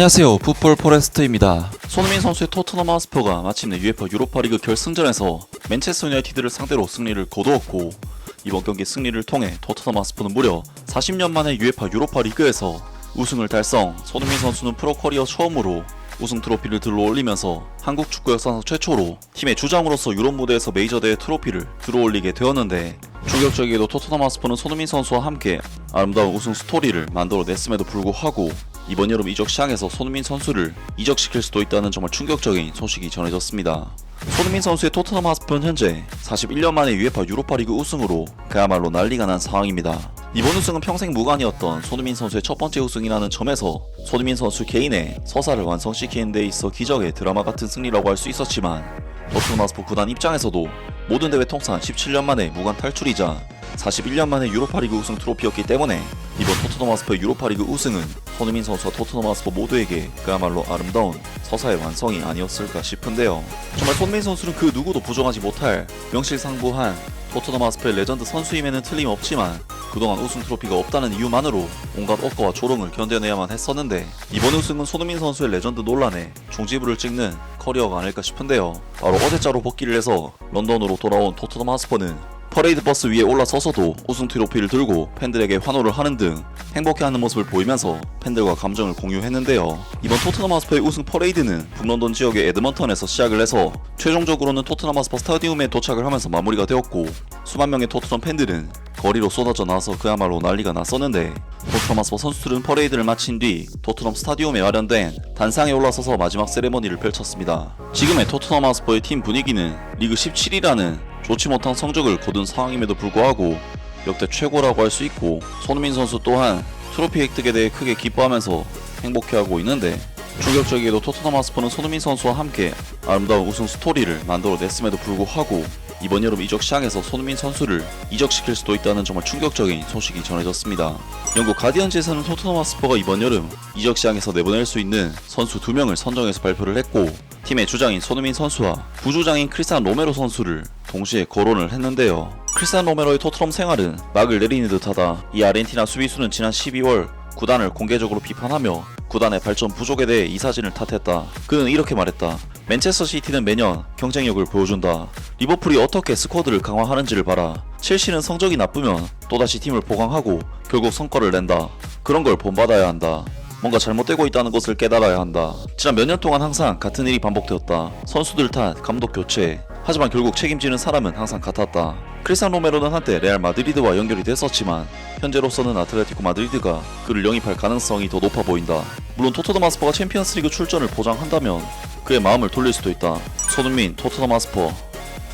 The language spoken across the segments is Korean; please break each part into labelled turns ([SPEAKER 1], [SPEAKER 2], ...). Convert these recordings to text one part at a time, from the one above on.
[SPEAKER 1] 안녕하세요. 풋볼 포레스트입니다. 손흥민 선수의 토트넘 하스퍼가 마침내 UEFA 유로파리그 결승전에서 맨체스터 유나이티드를 상대로 승리를 거두었고 이번 경기 승리를 통해 토트넘 하스퍼는 무려 40년 만에 UEFA 유로파리그에서 우승을 달성. 손흥민 선수는 프로 커리어 처음으로 우승 트로피를 들어 올리면서 한국 축구 역사상 최초로 팀의 주장으로서 유럽 무대에서 메이저 대회 트로피를 들어 올리게 되었는데 충격적이게도 토트넘 하스퍼는 손흥민 선수와 함께 아름다운 우승 스토리를 만들어냈음에도 불구하고 이번 여름 이적 시장에서 손흥민 선수를 이적시킬 수도 있다는 정말 충격적인 소식이 전해졌습니다. 손흥민 선수의 토트넘 하스퍼는 현재 41년 만에 UEFA 유로파리그 우승으로 그야말로 난리가 난 상황입니다. 이번 우승은 평생 무관이었던 손흥민 선수의 첫 번째 우승이라는 점에서 손흥민 선수 개인의 서사를 완성시키는 데 있어 기적의 드라마 같은 승리라고 할 수 있었지만 토트넘 하스퍼 구단 입장에서도 모든 대회 통산 17년 만에 무관 탈출이자 41년 만에 유로파리그 우승 트로피였기 때문에 이번 토트넘 하스퍼의 유로파리그 우승은 손흥민 선수와 토트넘 하스퍼 모두에게 그야말로 아름다운 서사의 완성이 아니었을까 싶은데요. 정말 손흥민 선수는 그 누구도 부정하지 못할 명실상부한 토트넘 하스퍼의 레전드 선수임에는 틀림없지만 그동안 우승 트로피가 없다는 이유만으로 온갖 억까와 조롱을 견뎌내야만 했었는데 이번 우승은 손흥민 선수의 레전드 논란에 종지부를 찍는 커리어가 아닐까 싶은데요. 바로 어제자로 복귀를 해서 런던으로 돌아온 토트넘 하스퍼는 퍼레이드 버스 위에 올라서서도 우승 트로피를 들고 팬들에게 환호를 하는 등 행복해하는 모습을 보이면서 팬들과 감정을 공유했는데요. 이번 토트넘 하스퍼의 우승 퍼레이드는 북런던 지역의 에드먼턴에서 시작을 해서 최종적으로는 토트넘 하스퍼 스타디움에 도착을 하면서 마무리가 되었고 수만 명의 토트넘 팬들은 거리로 쏟아져 나와서 그야말로 난리가 났었는데 토트넘 하스퍼 선수들은 퍼레이드를 마친 뒤 토트넘 스타디움에 마련된 단상에 올라서서 마지막 세레머니를 펼쳤습니다. 지금의 토트넘 하스퍼의 팀 분위기는 리그 17위라는 좋지 못한 성적을 거둔 상황임에도 불구하고 역대 최고라고 할 수 있고 손흥민 선수 또한 트로피 획득에 대해 크게 기뻐하면서 행복해하고 있는데 충격적이게도 토트넘 하스퍼는 손흥민 선수와 함께 아름다운 우승 스토리를 만들어냈음에도 불구하고 이번 여름 이적 시장에서 손흥민 선수를 이적시킬 수도 있다는 정말 충격적인 소식이 전해졌습니다. 영국 가디언즈에서는 토트넘 하스퍼가 이번 여름 이적 시장에서 내보낼 수 있는 선수 2명을 선정해서 발표를 했고 팀의 주장인 손흥민 선수와 부주장인 크리스탄 로메로 선수를 동시에 거론을 했는데요. 크리스탄 로메로의 토트넘 생활은 막을 내리는 듯하다. 이 아르헨티나 수비수는 지난 12월 구단을 공개적으로 비판하며 구단의 발전 부족에 대해 이 사진을 탓했다. 그는 이렇게 말했다. 맨체스터 시티는 매년 경쟁력을 보여준다. 리버풀이 어떻게 스쿼드를 강화하는지를 봐라. 첼시는 성적이 나쁘면 또다시 팀을 보강하고 결국 성과를 낸다. 그런 걸 본받아야 한다. 뭔가 잘못되고 있다는 것을 깨달아야 한다. 지난 몇 년 동안 항상 같은 일이 반복되었다. 선수들 탓, 감독 교체. 하지만 결국 책임지는 사람은 항상 같았다. 크리스탄 로메로는 한때 레알 마드리드와 연결이 됐었지만 현재로서는 아틀레티코 마드리드가 그를 영입할 가능성이 더 높아 보인다. 물론 토트넘 하스퍼가 챔피언스리그 출전을 보장한다면 그의 마음을 돌릴 수도 있다. 손흥민, 토트넘 하스퍼.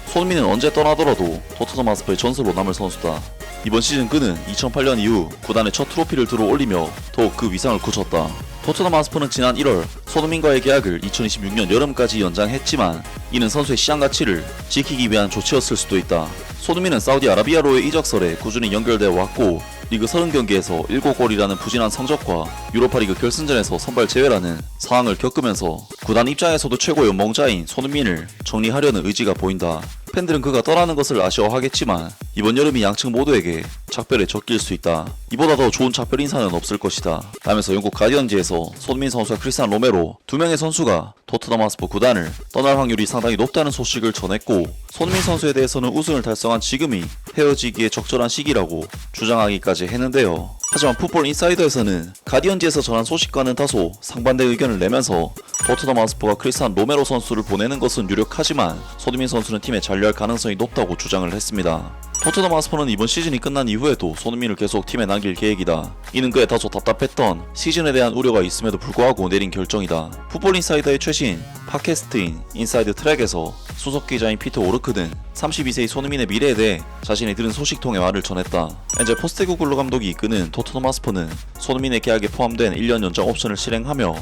[SPEAKER 1] 손흥민은 언제 떠나더라도 토트넘 하스퍼의 전설로 남을 선수다. 이번 시즌 그는 2008년 이후 구단의 첫 트로피를 들어 올리며 더욱 그 위상을 굳혔다. 토트넘 하스퍼는 지난 1월 손흥민과의 계약을 2026년 여름까지 연장했지만 이는 선수의 시장 가치를 지키기 위한 조치였을 수도 있다. 손흥민은 사우디아라비아로의 이적설에 꾸준히 연결되어 왔고 리그 30경기에서 7골이라는 부진한 성적과 유로파리그 결승전에서 선발 제외라는 상황을 겪으면서 구단 입장에서도 최고 연봉자인 손흥민을 정리하려는 의지가 보인다. 팬들은 그가 떠나는 것을 아쉬워하겠지만 이번 여름이 양측 모두에게 작별에 적길 수 있다. 이보다 더 좋은 작별 인사는 없을 것이다. 라면서 영국 가디언지에서 손민 선수와 크리스탄 로메로 두 명의 선수가 토트넘 하스퍼 구단을 떠날 확률이 상당히 높다는 소식을 전했고 손민 선수에 대해서는 우승을 달성한 지금이 헤어지기에 적절한 시기라고 주장하기까지 했는데요. 하지만 풋볼 인사이더에서는 가디언지에서 전한 소식과는 다소 상반대 의견을 내면서 토트넘 하스퍼가 크리스탄 로메로 선수를 보내는 것은 유력하지만 손흥민 선수는 팀에 잔류할 가능성이 높다고 주장을 했습니다. 토트넘 하스퍼는 이번 시즌이 끝난 이후에도 손흥민을 계속 팀에 남길 계획이다. 이는 그의 다소 답답했던 시즌에 대한 우려가 있음에도 불구하고 내린 결정이다. 풋볼 인사이더의 최신 팟캐스트인 인사이드 트랙에서 수석 기자인 피터 오르크는 32세의 손흥민의 미래에 대해 자신이 들은 소식 통해 말을 전했다. 현재 포스테구글로 감독이 이끄는 토트넘 하스퍼는 손흥민의 계약에 포함된 1년 연장 옵션을 실행하며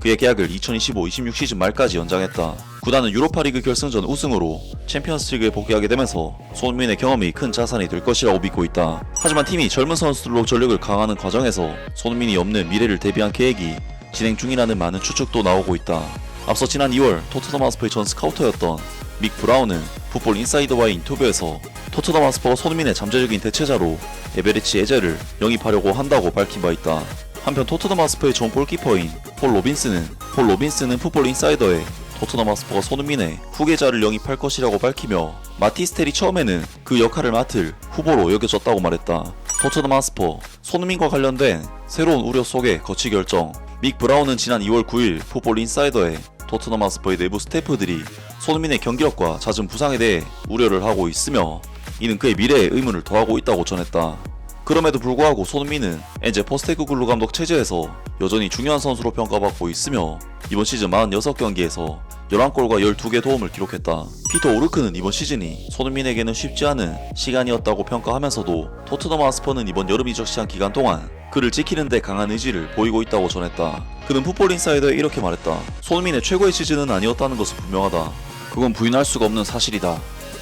[SPEAKER 1] 그의 계약을 2025-26 시즌 말까지 연장했다. 구단은 유로파리그 결승전 우승으로 챔피언스리그에 복귀하게 되면서 손흥민의 경험이 큰 자산이 될 것이라고 믿고 있다. 하지만 팀이 젊은 선수들로 전력을 강화하는 과정에서 손흥민이 없는 미래를 대비한 계획이 진행 중이라는 많은 추측도 나오고 있다. 앞서 지난 2월 토트넘 하스퍼의 전 스카우터였던 믹 브라운은 풋볼 인사이더와의 인터뷰에서 토트넘 하스퍼가 손흥민의 잠재적인 대체자로 에베리치 에제를 영입하려고 한다고 밝힌 바 있다. 한편 토트넘 하스퍼의 좋은 골키퍼인 폴 로빈스는 폴 로빈스는 풋볼 인사이더에 토트넘 하스퍼가 손흥민의 후계자를 영입할 것이라고 밝히며 마티스텔이 처음에는 그 역할을 맡을 후보로 여겨졌다고 말했다. 토트넘 하스퍼 손흥민과 관련된 새로운 우려 속에 거치 결정 믹 브라운은 지난 2월 9일 풋볼 인사이더에 토트넘 하스퍼의 내부 스태프들이 손흥민의 경기력과 잦은 부상에 대해 우려를 하고 있으며 이는 그의 미래에 의문을 더하고 있다고 전했다. 그럼에도 불구하고 손흥민은 엔제 포스테그글루 감독 체제에서 여전히 중요한 선수로 평가받고 있으며 이번 시즌 46경기에서 11골과 12개 도움을 기록했다. 피터 오르크는 이번 시즌이 손흥민에게는 쉽지 않은 시간이었다고 평가하면서도 토트넘 하스퍼는 이번 여름 이적 시장 기간 동안 그를 지키는데 강한 의지를 보이고 있다고 전했다. 그는 풋볼 인사이더에 이렇게 말했다. 손흥민의 최고의 시즌은 아니었다는 것은 분명하다. 그건 부인할 수가 없는 사실이다.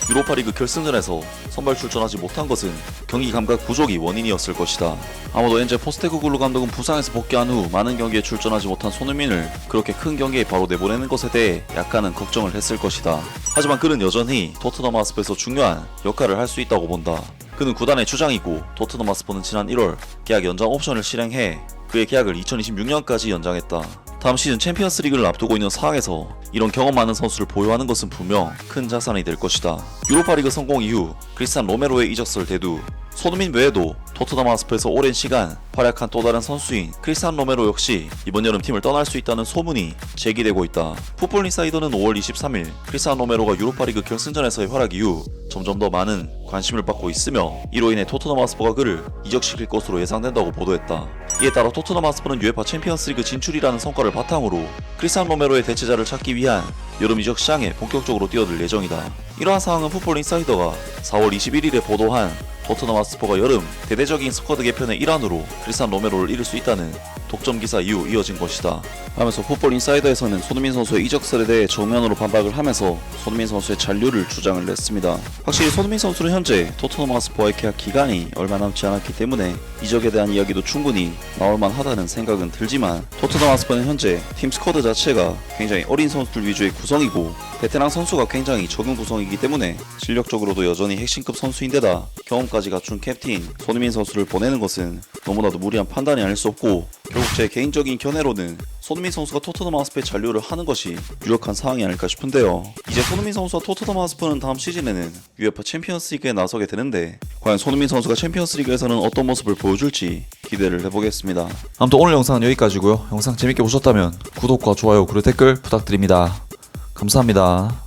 [SPEAKER 1] 유로파리그 결승전에서 선발 출전하지 못한 것은 경기 감각 부족이 원인이었을 것이다. 아마도 엔제 포스테그글루 감독은 부상에서 복귀한 후 많은 경기에 출전하지 못한 손흥민을 그렇게 큰 경기에 바로 내보내는 것에 대해 약간은 걱정을 했을 것이다. 하지만 그는 여전히 토트넘 하스퍼에서 중요한 역할을 할 수 있다고 본다. 그는 구단의 주장이고 토트넘 하스퍼는 지난 1월 계약 연장 옵션을 실행해 그의 계약을 2026년까지 연장했다. 다음 시즌 챔피언스 리그를 앞두고 있는 상황에서 이런 경험 많은 선수를 보유하는 것은 분명 큰 자산이 될 것이다. 유로파리그 성공 이후 크리스탄 로메로의 이적설 대두 손흥민 외에도 토트넘 하스퍼에서 오랜 시간 활약한 또 다른 선수인 크리스탄 로메로 역시 이번 여름 팀을 떠날 수 있다는 소문이 제기되고 있다. 풋볼 인사이더는 5월 23일 크리스탄 로메로가 유로파리그 결승전에서의 활약 이후 점점 더 많은 관심을 받고 있으며 이로 인해 토트넘 하스퍼가 그를 이적시킬 것으로 예상된다고 보도했다. 이에 따라 토트넘 하스퍼는 UEFA 챔피언스리그 진출이라는 성과를 바탕으로 크리스탄 로메로의 대체자를 찾기 위한 여름 이적 시장에 본격적으로 뛰어들 예정이다. 이러한 상황은 풋볼 인사이더가 4월 21일에 보도한 토트넘 하스퍼가 여름 대대적인 스쿼드 개편의 일환으로 크리스탄 로메로를 잃을 수 있다는 독점 기사 이후 이어진 것이다. 하면서 풋볼 인사이더에서는 손흥민 선수의 이적설에 대해 정면으로 반박을 하면서 손흥민 선수의 잔류를 주장을 냈습니다. 확실히 손흥민 선수는 현재 토트넘 하스퍼의 계약 기간이 얼마 남지 않았기 때문에 이적에 대한 이야기도 충분히 나올 만 하다는 생각은 들지만 토트넘 하스퍼는 현재 팀 스쿼드 자체가 굉장히 어린 선수들 위주의 구성이고 베테랑 선수가 굉장히 적은 구성이기 때문에 실력적으로도 여전히 핵심급 선수인데다 경험까지 갖춘 캡틴 손흥민 선수를 보내는 것은 너무나도 무리한 판단이 아닐 수 없고 결국 제 개인적인 견해로는 손흥민 선수가 토트넘 하스퍼에 잔류를 하는 것이 유력한 상황이 아닐까 싶은데요. 이제 손흥민 선수와 토트넘 하스퍼는 다음 시즌에는 UEFA 챔피언스리그에 나서게 되는데 과연 손흥민 선수가 챔피언스리그에서는 어떤 모습을 보여줄지 기대를 해보겠습니다. 아무튼 오늘 영상은 여기까지고요. 영상 재밌게 보셨다면 구독과 좋아요 그리고 댓글 부탁드립니다. 감사합니다.